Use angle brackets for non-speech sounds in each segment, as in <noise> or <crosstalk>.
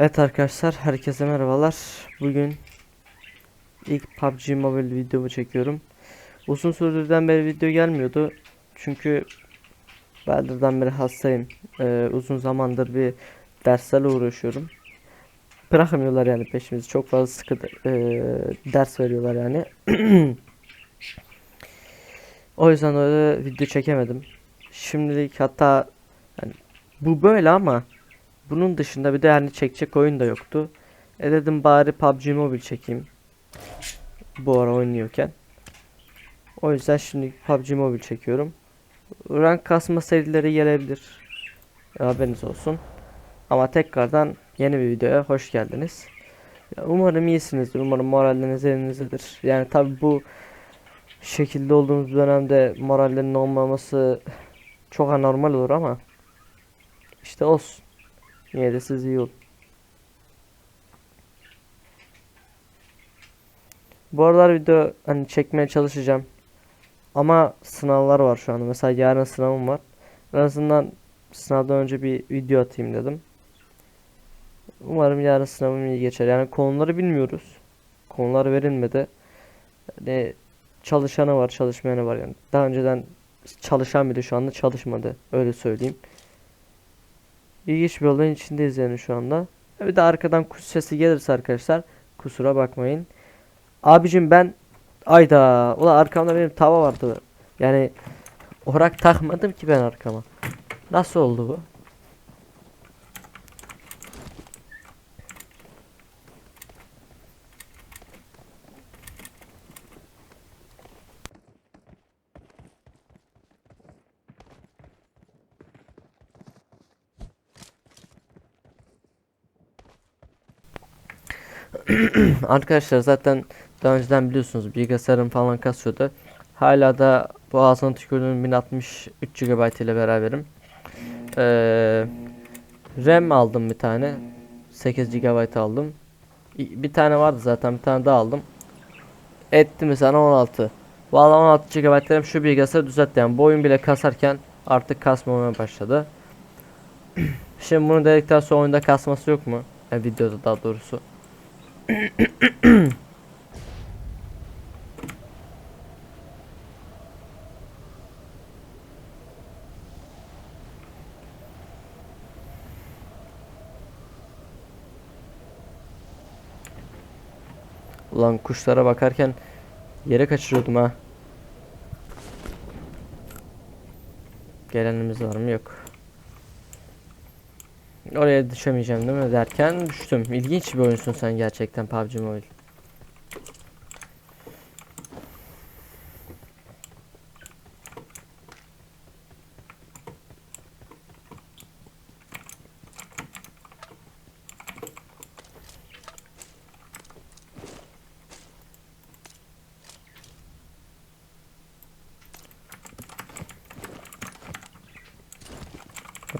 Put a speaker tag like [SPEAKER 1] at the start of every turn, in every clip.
[SPEAKER 1] Evet arkadaşlar herkese merhabalar. Bugün ilk PUBG Mobile videomu çekiyorum. Uzun süredirden beri video gelmiyordu. Çünkü Baldur'dan beri hastayım. Ee, uzun zamandır bir derslerle uğraşıyorum. Bırakmıyorlar yani peşimizi. Çok fazla sıkı e, ders veriyorlar yani. <clears throat> O yüzden öyle video çekemedim. Şimdilik hatta yani bu böyle ama bunun dışında bir de yani çekecek oyun da yoktu. E dedim bari PUBG Mobile çekeyim. Bu ara oynuyorken. O yüzden şimdi PUBG Mobile çekiyorum. Rank kasma serileri gelebilir. E, Haberiniz olsun. Ama tekrardan yeni bir videoya hoş geldiniz. Ya umarım iyisinizdir. Umarım moralleriniz yerinizdedir. Yani tabi bu şekilde olduğumuz dönemde morallerin olmaması çok anormal olur ama işte olsun. Yine de siz iyi olun. Bu aralar video hani çekmeye çalışacağım. Ama sınavlar var şu anda. Mesela yarın sınavım var. En azından sınavdan önce bir video atayım dedim. Umarım yarın sınavım iyi geçer. Yani konuları bilmiyoruz. Konular verilmedi. Yani çalışanı var, çalışmayanı var yani. Daha önceden çalışan biri şu anda çalışmadı. Öyle söyleyeyim. İlginç bir olayın içindeyiz yani şu anda. Bir de arkadan kuş sesi gelirse arkadaşlar kusura bakmayın. Abicim ben ayda ulan arkamda benim tava vardı. Yani orak takmadım ki ben arkama. Nasıl oldu bu? <clears throat> Arkadaşlar zaten daha önceden biliyorsunuz bilgisayarım falan kasıyordu. Hala da bu ağzına tükürdüğüm 1063 GB ile beraberim. Ee, RAM aldım bir tane. 8 GB aldım. Bir tane vardı zaten bir tane daha aldım. Etti mi sana 16. Vallahi 16 GB RAM şu bilgisayarı düzeltti yani bu oyun bile kasarken artık kasmamaya başladı. <clears throat> Şimdi bunu dedikten sonra oyunda kasması yok mu? Yani videoda daha doğrusu. Ulan kuşlara bakarken yere kaçırıyordum ha. Gelenimiz var mı? Yok. Oraya düşemeyeceğim değil mi derken düştüm. İlginç bir oyunsun sen gerçekten PUBG Mobile.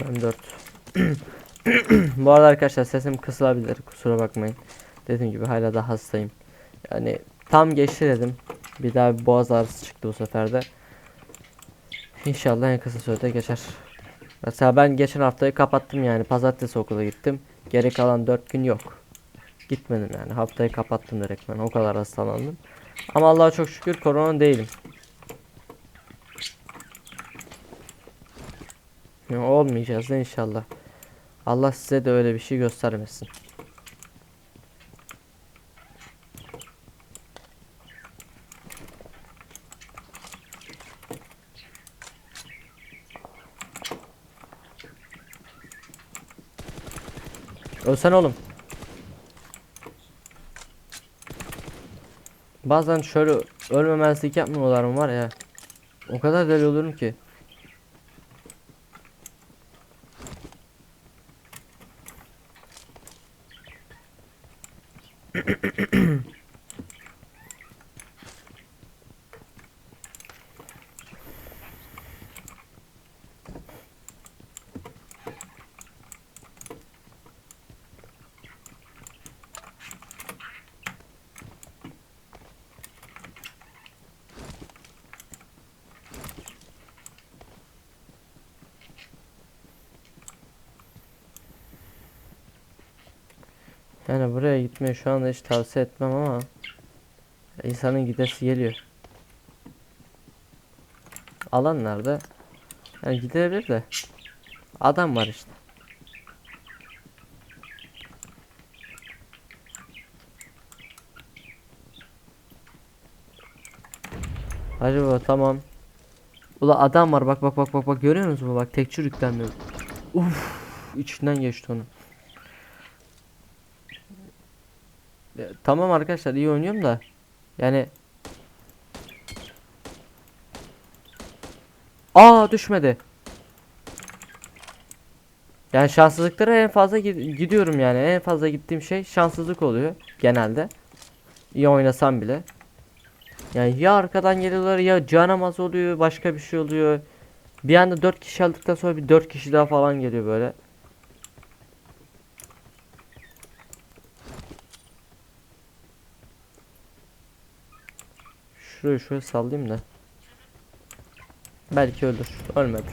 [SPEAKER 1] Ben 4. Bu arada arkadaşlar sesim kısılabilir kusura bakmayın. Dediğim gibi hala da hastayım. Yani tam geçti dedim. Bir daha bir boğaz ağrısı çıktı bu sefer de. İnşallah en kısa sürede geçer. Mesela ben geçen haftayı kapattım yani pazartesi okula gittim. Geri kalan 4 gün yok. Gitmedim yani haftayı kapattım direkt ben o kadar hastalandım. Ama Allah'a çok şükür korona değilim. Ya, olmayacağız da inşallah. Allah size de öyle bir şey göstermesin. Ölsen oğlum. Bazen şöyle ölmemezlik yapmıyorlar mı var ya. O kadar deli olurum ki. Yani buraya gitmeyi şu anda hiç tavsiye etmem ama insanın gidesi geliyor. Alan nerede? Yani gidebilir de. Adam var işte. Hadi baba tamam. Ula adam var bak bak bak bak bak görüyor musun bak tek çürüklenmiyor. Uf içinden geçti onun. Ya, tamam arkadaşlar iyi oynuyorum da yani Aa düşmedi. Yani şanssızlıklara en fazla gid- gidiyorum yani. En fazla gittiğim şey şanssızlık oluyor genelde. İyi oynasam bile. Yani ya arkadan geliyorlar ya canamaz oluyor, başka bir şey oluyor. Bir anda 4 kişi aldıktan sonra bir 4 kişi daha falan geliyor böyle. Şurayı şöyle sallayayım da. Belki ölür. Ölmedi.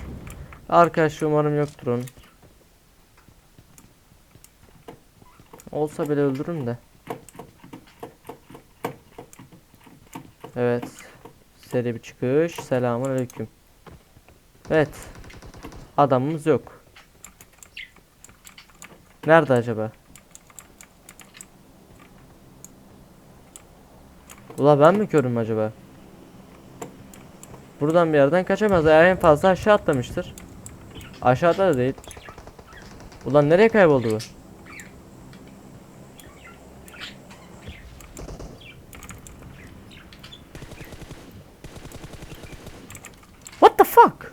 [SPEAKER 1] Arkadaş umarım yoktur onun. Olsa bile öldürürüm de. Evet. Seri bir çıkış. Selamun aleyküm. Evet. Adamımız yok. Nerede acaba? Ula ben mi körüm acaba? Buradan bir yerden kaçamaz. Eğer en fazla aşağı atlamıştır. Aşağıda da değil. Ulan nereye kayboldu bu? What the fuck?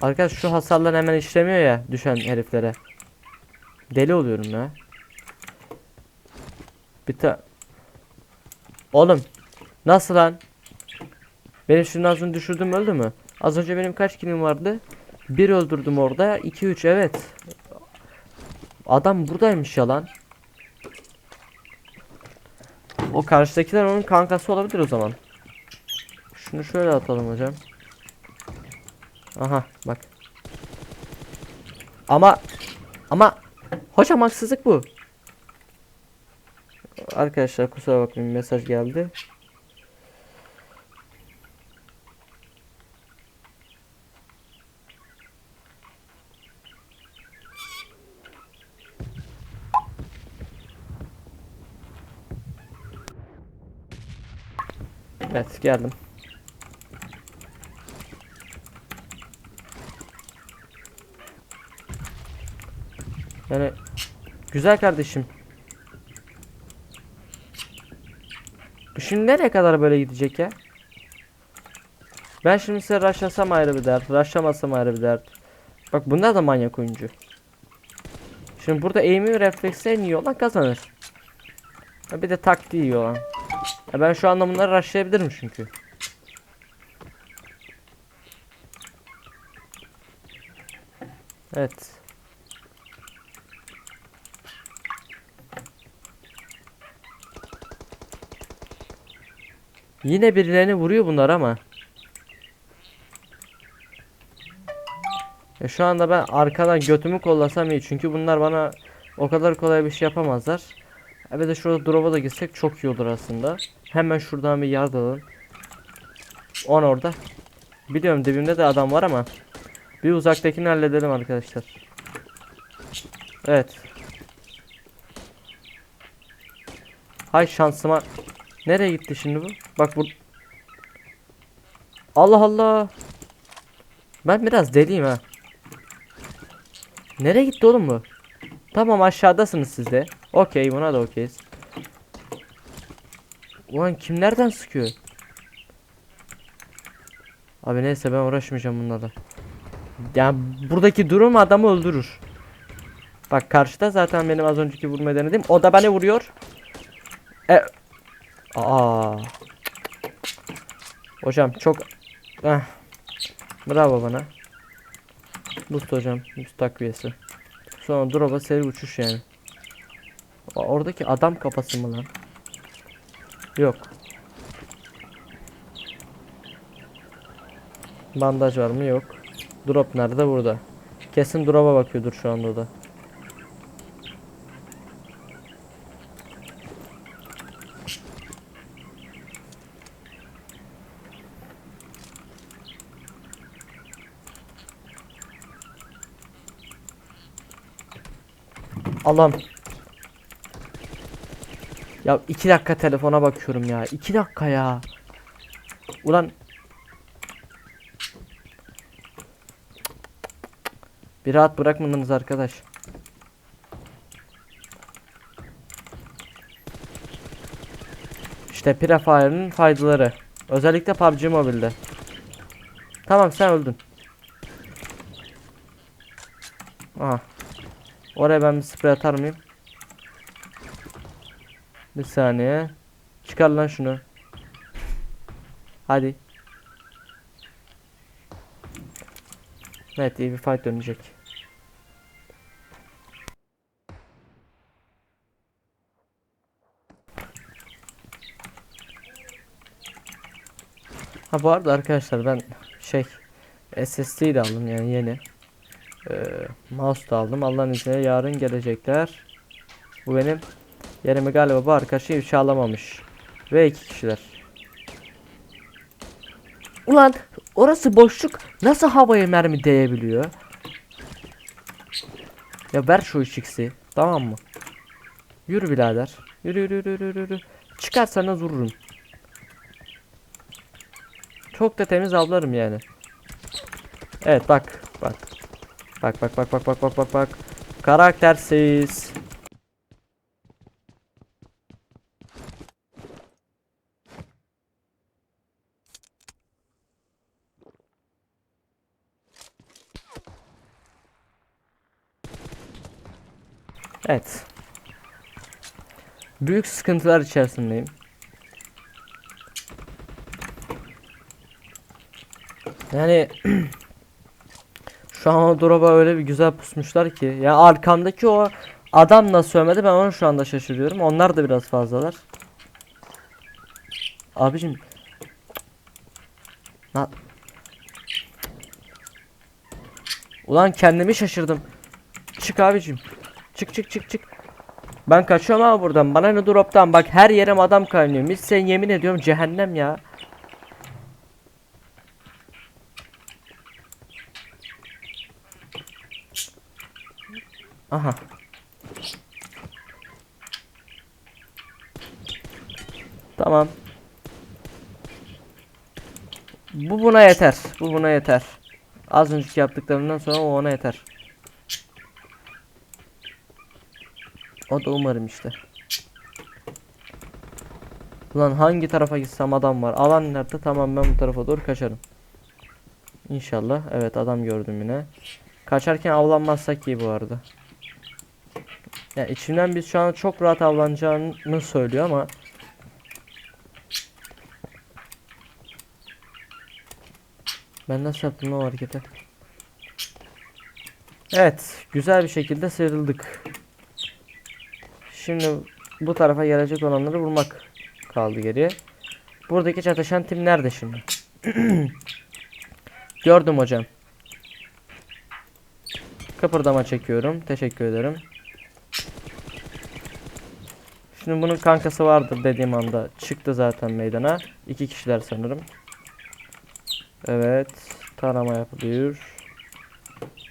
[SPEAKER 1] Arkadaş şu hasarlar hemen işlemiyor ya düşen heriflere. Deli oluyorum ya. Bir ta Oğlum nasıl lan? Şimdi az önce düşürdüm öldü mü? Az önce benim kaç kilim vardı? Bir öldürdüm orada. 2 3 evet. Adam buradaymış ya lan. O karşıdakiler onun kankası olabilir o zaman. Şunu şöyle atalım hocam. Aha bak. Ama hocam haksızlık bu. Arkadaşlar kusura bakmayın mesaj geldi. Evet geldim. Yani güzel kardeşim. Şimdi nereye kadar böyle gidecek ya? Ben şimdi size rushlasam ayrı bir dert, rushlamasam ayrı bir dert. Bak bunlar da manyak oyuncu. Şimdi burada aim'i ve refleksi en iyi olan kazanır. Ha bir de taktiği iyi olan. Ya ben şu anda bunları rushlayabilirim çünkü. Evet. Yine birilerini vuruyor bunlar ama. Ya şu anda ben arkadan götümü kollasam iyi çünkü bunlar bana o kadar kolay bir şey yapamazlar. Bir de şurada drop'a da gitsek çok iyi olur aslında. Hemen şuradan bir yardım. On orada. Biliyorum dibimde de adam var ama bir uzaktakini halledelim arkadaşlar. Evet. Hay şansıma. Nereye gitti şimdi bu? Bak bu. Allah Allah. Ben biraz deliyim ha. Nereye gitti oğlum bu? Tamam aşağıdasınız siz de. Okey buna da okeyiz. Ulan kim nereden sıkıyor? Abi neyse ben uğraşmayacağım bunlarla. Yani buradaki durum adamı öldürür. Bak karşıda zaten benim az önceki vurmayı denedim. O da beni vuruyor. E Aa. Hocam çok eh. Bravo bana. Boost hocam. Boost takviyesi. Sonra drop'a seri uçuş yani. Oradaki adam kafası mı lan? Yok. Bandaj var mı? Yok. Drop nerede? Burada. Kesin drop'a bakıyordur şu anda da. Allah'ım. Ya iki dakika telefona bakıyorum ya. iki dakika ya. Ulan. Bir rahat bırakmadınız arkadaş. İşte Prefire'ın faydaları. Özellikle PUBG Mobile'de. Tamam sen öldün. Aha. Oraya ben bir sprey atar mıyım? Bir saniye. Çıkar lan şunu. Hadi. Evet iyi bir fight dönecek. Ha bu arada arkadaşlar ben şey SSD de aldım yani yeni. Ee, mouse da aldım. Allah'ın izniyle yarın gelecekler. Bu benim yerimi galiba bu arkadaşı ifşalamamış. Ve iki kişiler. Ulan orası boşluk nasıl havaya mermi değebiliyor? Ya ver şu 3x'i tamam mı? Yürü birader. Yürü yürü yürü yürü yürü. Çıkarsanız vururum. Çok da temiz avlarım yani. Evet bak bak. Bak bak bak bak bak bak bak bak. Karaktersiz. Evet. Büyük sıkıntılar içerisindeyim. Yani <clears throat> şu an o drop'a öyle bir güzel pusmuşlar ki. Ya arkamdaki o adam nasıl ölmedi ben onu şu anda şaşırıyorum. Onlar da biraz fazlalar. Abicim. Na Ulan kendimi şaşırdım. Çık abicim. Çık çık çık çık. Ben kaçıyorum abi buradan. Bana ne drop'tan bak her yerim adam kaynıyor. Mis sen yemin ediyorum cehennem ya. Aha. Tamam. Bu buna yeter. Bu buna yeter. Az önceki yaptıklarımdan sonra o ona yeter. O da umarım işte. Ulan hangi tarafa gitsem adam var. Alan nerede? Tamam ben bu tarafa doğru kaçarım. İnşallah. Evet adam gördüm yine. Kaçarken avlanmazsak iyi bu arada. Ya içimden biz şu an çok rahat avlanacağını söylüyor ama Ben nasıl yaptım o hareketi? Evet, güzel bir şekilde sıyrıldık. Şimdi bu tarafa gelecek olanları vurmak kaldı geriye. Buradaki çatışan tim nerede şimdi? <clears throat> Gördüm hocam. Kıpırdama çekiyorum. Teşekkür ederim. Şimdi bunun kankası vardır dediğim anda çıktı zaten meydana. İki kişiler sanırım. Evet. Tarama yapılıyor.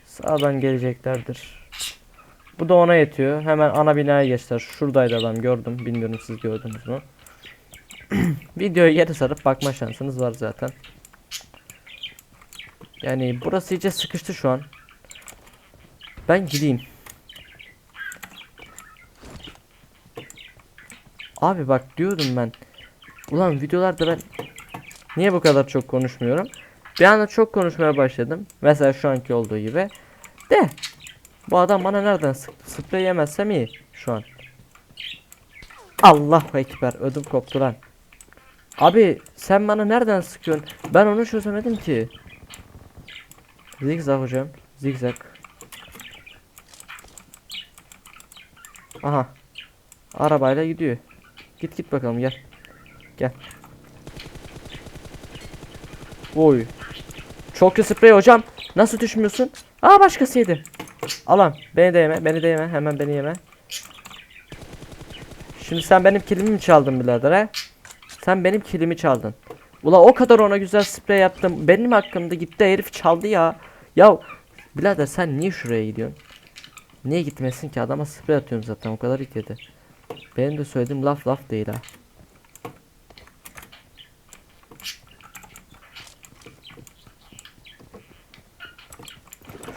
[SPEAKER 1] Sağdan geleceklerdir. Bu da ona yetiyor. Hemen ana binaya geçtiler. Şuradaydı adam gördüm. Bilmiyorum siz gördünüz mü? <clears throat> Videoyu geri sarıp bakma şansınız var zaten. Yani burası iyice sıkıştı şu an. Ben gideyim. Abi bak diyordum ben. Ulan videolarda ben niye bu kadar çok konuşmuyorum? Bir anda çok konuşmaya başladım. Mesela şu anki olduğu gibi. De. Bu adam bana nereden sıktı? Sprey yemezsem iyi şu an. Allahu ekber ödüm koptu lan. Abi sen bana nereden sıkıyorsun? Ben onu çözemedim ki. Zigzag hocam. Zigzag. Aha. Arabayla gidiyor. Git git bakalım gel. Gel. Oy. Çok iyi sprey hocam. Nasıl düşmüyorsun? Aa başkasıydı. Alan beni de yeme beni de yeme hemen beni yeme. Şimdi sen benim kilimi mi çaldın birader he? Sen benim kilimi çaldın. Ula o kadar ona güzel sprey yaptım. Benim hakkımda gitti herif çaldı ya. Ya birader sen niye şuraya gidiyorsun? Niye gitmesin ki adama sprey atıyorum zaten o kadar itledi. Benim de söylediğim laf laf değil ha.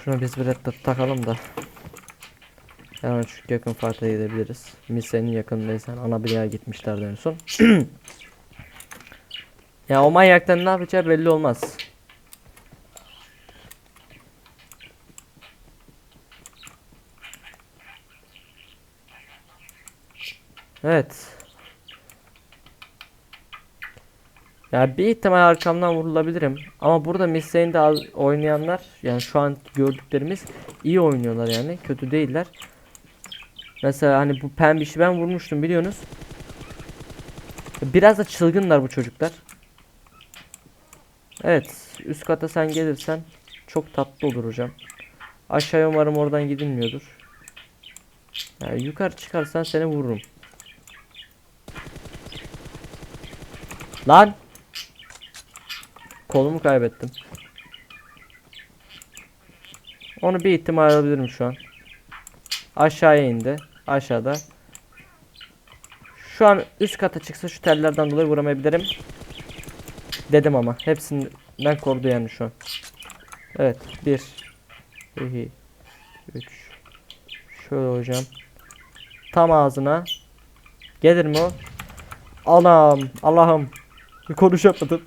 [SPEAKER 1] Şuna biz bir red dot takalım da. Hemen şu yakın farkla gidebiliriz. Mise'nin yakınındaysan ana binaya gitmişlerdi son. <clears throat> ya o manyaktan ne yapacağı belli olmaz. Evet. Ya bir ihtimal arkamdan vurulabilirim. Ama burada az oynayanlar yani şu an gördüklerimiz iyi oynuyorlar yani. Kötü değiller. Mesela hani bu pembişi ben vurmuştum biliyorsunuz. Biraz da çılgınlar bu çocuklar. Evet. Üst kata sen gelirsen çok tatlı olur hocam. Aşağıya umarım oradan gidilmiyordur. Yani yukarı çıkarsan seni vururum. Lan! Kolumu kaybettim. Onu bir ihtimal alabilirim şu an. Aşağıya indi. Aşağıda. Şu an üst kata çıksa şu tellerden dolayı vuramayabilirim. Dedim ama. Hepsinden korudu yani şu an. Evet. Bir. iki, Üç. Şöyle hocam. Tam ağzına. Gelir mi o? Anam. Allah'ım. Konuşamadım.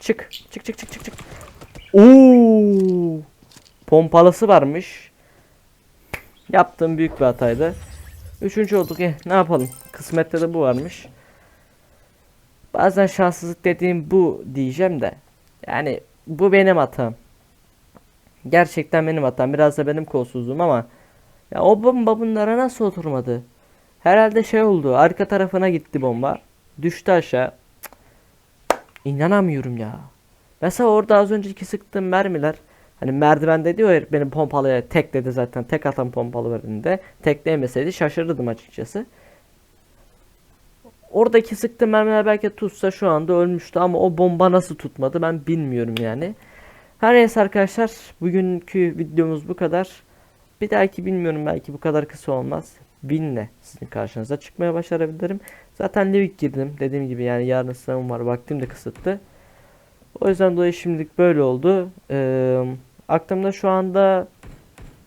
[SPEAKER 1] çık. Çık çık çık çık çık. Oo! Pompalısı varmış. Yaptığım büyük bir hataydı. Üçüncü olduk. Eh, ne yapalım? Kısmette de bu varmış. Bazen şanssızlık dediğim bu diyeceğim de. Yani bu benim hatam. Gerçekten benim hatam. Biraz da benim kolsuzluğum ama ya o bomba bunlara nasıl oturmadı? Herhalde şey oldu. Arka tarafına gitti bomba. Düştü aşağı. İnanamıyorum ya. Mesela orada az önceki sıktığım mermiler Hani merdivende diyor ya benim pompalıya tek dedi zaten tek atan pompalı verdiğinde tekleyemeseydi şaşırırdım açıkçası. Oradaki sıktığım mermiler belki tutsa şu anda ölmüştü ama o bomba nasıl tutmadı ben bilmiyorum yani. Her neyse arkadaşlar bugünkü videomuz bu kadar. Bir dahaki bilmiyorum belki bu kadar kısa olmaz. Binle sizin karşınıza çıkmaya başarabilirim. Zaten Livik girdim dediğim gibi yani yarın sınavım var vaktim de kısıtlı. O yüzden dolayı şimdilik böyle oldu. Ee, aklımda şu anda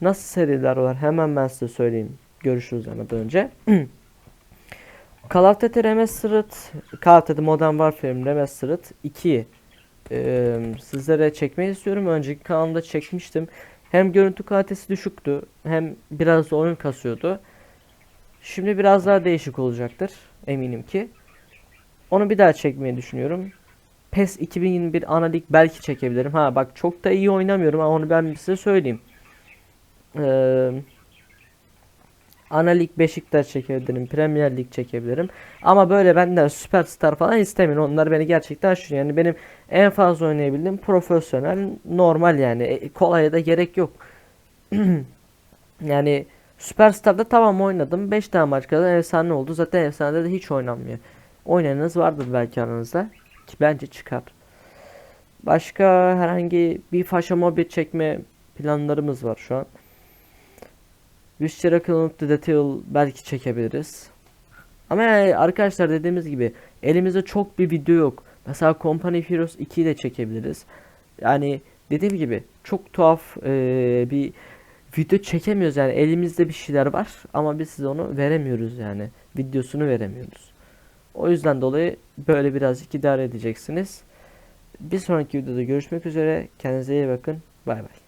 [SPEAKER 1] nasıl seriler var hemen ben size söyleyeyim. Görüşürüz hemen önce. <clears throat> Call of Duty Remastered, Call of Duty Modern Warfare Remastered 2 ee, sizlere çekmeyi istiyorum. Önceki kanalımda çekmiştim. Hem görüntü kalitesi düşüktü hem biraz oyun kasıyordu. Şimdi biraz daha değişik olacaktır eminim ki. Onu bir daha çekmeyi düşünüyorum. PES 2021 analik belki çekebilirim. Ha bak çok da iyi oynamıyorum ama onu ben size söyleyeyim. Ee, analik Beşiktaş çekebilirim. Premier Lig çekebilirim. Ama böyle benden süperstar falan istemiyorum. Onlar beni gerçekten şu yani benim en fazla oynayabildiğim profesyonel normal yani. E, kolaya da gerek yok. <clears throat> yani Süperstar'da tamam oynadım. 5 tane maç kadar efsane oldu. Zaten efsanede de hiç oynanmıyor. Oynayanınız vardır belki aranızda. Ki bence çıkar. Başka herhangi bir faşa mobil çekme planlarımız var şu an. Witcher Account Detail belki çekebiliriz. Ama yani arkadaşlar dediğimiz gibi elimizde çok bir video yok. Mesela Company Heroes 2'yi de çekebiliriz. Yani dediğim gibi çok tuhaf ee, bir video çekemiyoruz yani elimizde bir şeyler var ama biz size onu veremiyoruz yani videosunu veremiyoruz. O yüzden dolayı böyle birazcık idare edeceksiniz. Bir sonraki videoda görüşmek üzere. Kendinize iyi bakın. Bay bay.